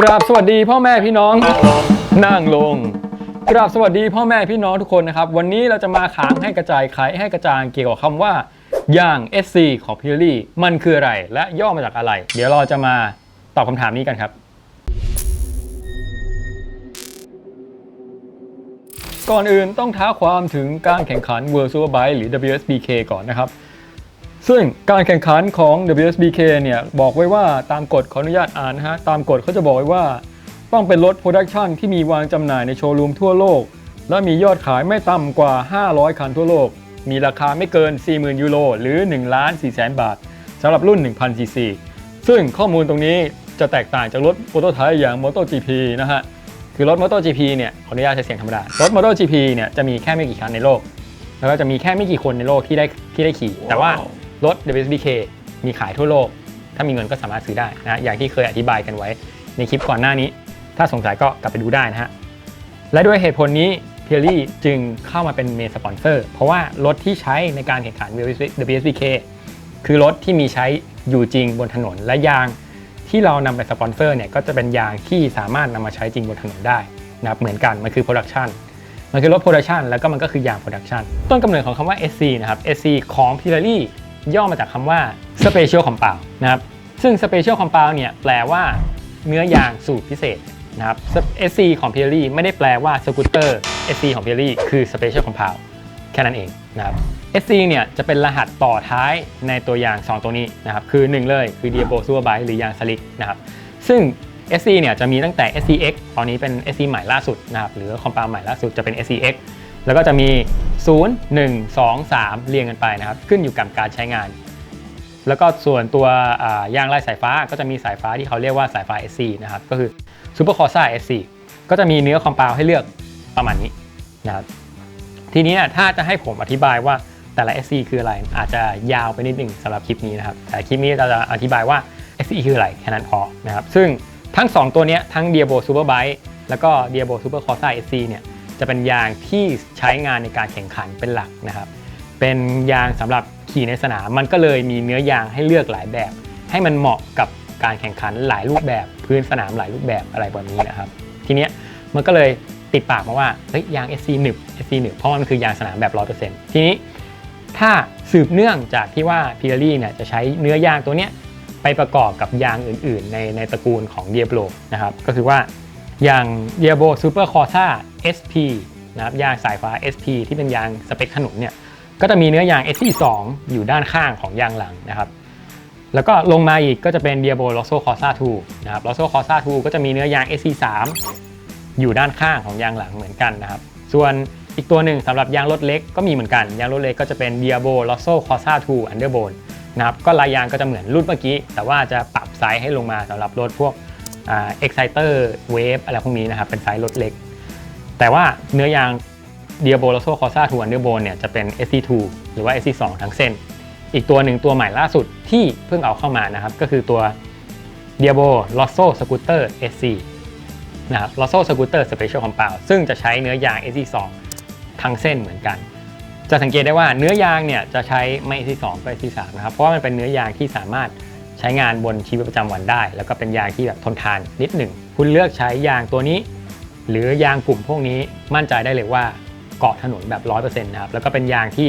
กราบสวัสดีพ่อแม่พี่น้องนั่งลง กราบสวัสดีพ่อแม่พี่น้องทุกคนนะครับ วันนี้เราจะมาขางให้กระจายไขให้กระจางเกี่ยวกับคำว่าย่าง SC ของพิลลี่มันคืออะไร และย่อมาจากอะไร เดี๋ยวเราจะมาตอบคำถามนี้กันครับ ก่อนอื่นต้องท้าความถึงการแข่งขัน World Superbike หรือ WSBK ก่อนนะครับ ซึ่งการแข่งขันของ WSBK เนี่ยบอกไว้ว่าตามกฎขออนุญาตอ่านนะฮะ ตามกฎเขาจะบอกไว้ว่า ต้องเป็นรถโปรดักชันที่มีวางจำหน่ายในโชว์รูมทั่วโลก และมียอดขายไม่ต่ำกว่า 500 คันทั่วโลก มีราคาไม่เกิน 40,000 ยูโรหรือ1ล้าน4แสนบาทสำหรับรุ่น 1,000ซีซีซึ่งข้อมูลตรงนี้จะแตกต่างจากรถโปรโตไทป์อย่าง MotoGP นะฮะ คือรถ MotoGP เนี่ยขออนุญาตใช้เสียงธรรมดา รถ MotoGP เนี่ยจะมีแค่ไม่กี่คันในโลก แล้วก็จะมีแค่ไม่กี่คนในโลกที่ได้ที่ได้ขี่ แต่ว่า รถ WSBK มีขายทั่วโลก ถ้ามีเงินก็สามารถซื้อได้นะอย่างที่เคยอธิบายกันไว้ในคลิปก่อนหน้านี้ ถ้าสงสัยก็กลับไปดูได้นะฮะ และด้วยเหตุผลนี้เพียรี่จึงเข้ามาเป็นเมนสปอนเซอร์ เพราะว่ารถที่ใช้ในการแข่งขัน WSBK คือรถที่มีใช้อยู่จริงบนถนนและยางที่เรานำไปสปอนเซอร์เนี่ยก็จะเป็นยางที่สามารถนำมาใช้จริงบนถนนได้นะครับเหมือนกัน มันคือโปรดักชันมันคือรถโปรดักชันแล้วก็มันก็คือยางโปรดักชันต้นกำเนิดของคำว่า SC นะครับ SC ของ p i l a r i ย่อมาจากคำว่า Special Compound นะครับซึ่ง Special Compound เนี่ยแปลว่าเนื้อยางสูตรพิเศษนะครับ SC ของ p i l a r i ไม่ได้แปลว่าสกูตเตอร์ SC ของ p i l a r i คือ Special Compound แค่นั้นเองนะครับ SC เนี่ยจะเป็นรหัสต่อท้ายในตัวยาง 2 ตัวนี้นะครับคือ 1 เลยคือ Diablo Superbike หรือยางสลิกนะครับซึ่ง SC เนี่ยจะมีตั้งแต่ SCX ตอนนี้เป็น SC ใหม่ล่าสุดนะครับหรือคอมพาวใหม่ล่าสุดจะเป็น SCX แล้วก็จะมี 0 1 2 3 เรียงกันไปนะครับ ขึ้นอยู่กับการใช้งาน แล้วก็ส่วนตัวยางลายสายฟ้าก็จะมีสายฟ้าที่เขาเรียกว่าสายฟ้า SC นะครับ ก็คือ Super Corsa SC ก็จะมีเนื้อคอมพาวให้เลือกประมาณนี้นะครับ ทีนี้ถ้าจะให้ผมอธิบายว่าแต่ละ SC คืออะไร อาจจะยาวไปนิดหนึ่งสำหรับคลิปนี้นะครับ แต่คลิปนี้เราจะอธิบายว่า SC คืออะไรแค่นั้นพอนะครับ ซึ่งทั้ง 2 ตัวเนี้ยทั้ง Diablo Superbike แล้วก็ Diablo Super Corsa SC เนี่ย จะเป็นยางที่ใช้งานในการแข่งขันเป็นหลักนะครับ เป็นยางสำหรับขี่ในสนามมันก็เลยมีเนื้อยางให้เลือกหลายแบบ ให้มันเหมาะกับการแข่งขันหลายรูปแบบ พื้นสนามหลายรูปแบบอะไรแบบนี้นะครับ ทีเนี้ยมันก็เลยติดปากมาว่าเฮ้ยยาง SC หนึบ SC หนึบเพราะมันคือยางสนามแบบ100%ทีนี้ถ้าสืบเนื่องจากที่ว่าพิ r รี่เนี่ยจะใช้เนื้อยางตัวเนี้ยไปประกอบกับยางอื่น ๆ ในในตระกูลของ Diablo นะครับก็คือว่า อย่าง Diablo Super Corsa SP นะครับยางสายฟ้า SP ที่เป็นยางสเปคขนุนเนี่ยก็จะมีเนื้อยาง SC2 อยู่ด้านข้างของยางหลังนะครับแล้วก็ลงมาอีกก็จะเป็น Diablo Rosso Corsa 2นะครับ Rosso Corsa 2ก็จะมีเนื้อยาง SC3 อยู่ด้านข้างของยางหลังเหมือนกันนะครับ ส่วนอีกตัวหนึ่งสำหรับยางรถเล็กก็มีเหมือนกัน ยางรถเล็กก็จะเป็น Diablo Rosso Corsa 2 Underbone นะครับก็ลายยางก็จะเหมือนรุ่นเมื่อกี้ แต่ว่าจะปรับไซส์ให้ลงมาสำหรับรถพวก เอ่า Exciter Wave อะไรพวกนี้นะครับเป็นไซส์รถเล็ก แต่ว่าเนื้อยาง Diablo Rosso Corsa 2 Underbone เนี่ยจะเป็น SC2 หรือว่า SC2 ทั้งเส้น อีกตัวหนึ่งตัวใหม่ล่าสุดที่เพิ่งเอาเข้ามานะครับ ก็คือตัว Diablo Rosso Scooter SC นะครับ Rosso Scooter Special Compound ซึ่งจะใช้เนื้อยาง SC2 ทั้งเส้นเหมือนกัน จะสังเกตได้ว่าเนื้อยางเนี่ยจะใช้ไม่ SC2 ก็ SC3 นะครับ เพราะว่ามันเป็นเนื้อยางที่สามารถ ใช้งานบนชีวิตประจำวันได้ แล้วก็เป็นยางที่แบบทนทานนิดหนึ่ง คุณเลือกใช้ยางตัวนี้ หรือยางกลุ่มพวกนี้มั่นใจได้เลยว่าเกาะถนนแบบ 100%นะครับแล้วก็เป็นยางที่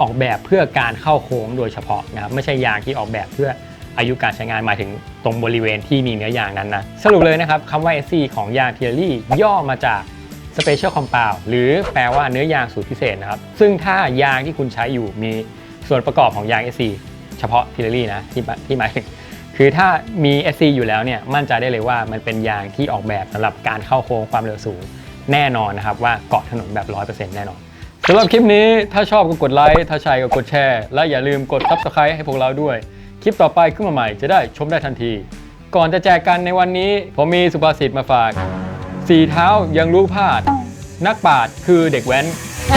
ออกแบบเพื่อการเข้าโค้งโดยเฉพาะนะครับไม่ใช่ยางที่ออกแบบเพื่ออายุการใช้งานหมายถึงตรงบริเวณที่มีเนื้อยางนั้นนะสรุปเลยนะครับคำว่า SC ของยางเทียรี่ย่อมาจาก Special Compound หรือแปลว่าเนื้อยางสูตรพิเศษนะครับ ซึ่งถ้ายางที่คุณใช้อยู่มีส่วนประกอบของยาง SC เฉพาะเทียรี่นะที่ที่หมายถึงคือถ้ามี SC อยู่แล้วเนี่ยมั่นใจได้เลยว่ามันเป็นยางที่ออกแบบสำหรับการเข้าโค้งความเร็วสูงแน่นอนนะครับว่าเกาะถนนแบบ 100%แน่นอนสำหรับคลิปนี้ถ้าชอบก็กดไลค์ถ้าใช่ก็กดแชร์และอย่าลืมกด Subscribe ให้พวกเราด้วย คลิปต่อไปขึ้นมาใหม่จะได้ชมได้ทันที ก่อนจะแจกกันในวันนี้ ผมมีสุภาษิตมาฝาก สี่เท้ายังรู้พลาด นักปราดคือเด็กแว้นอ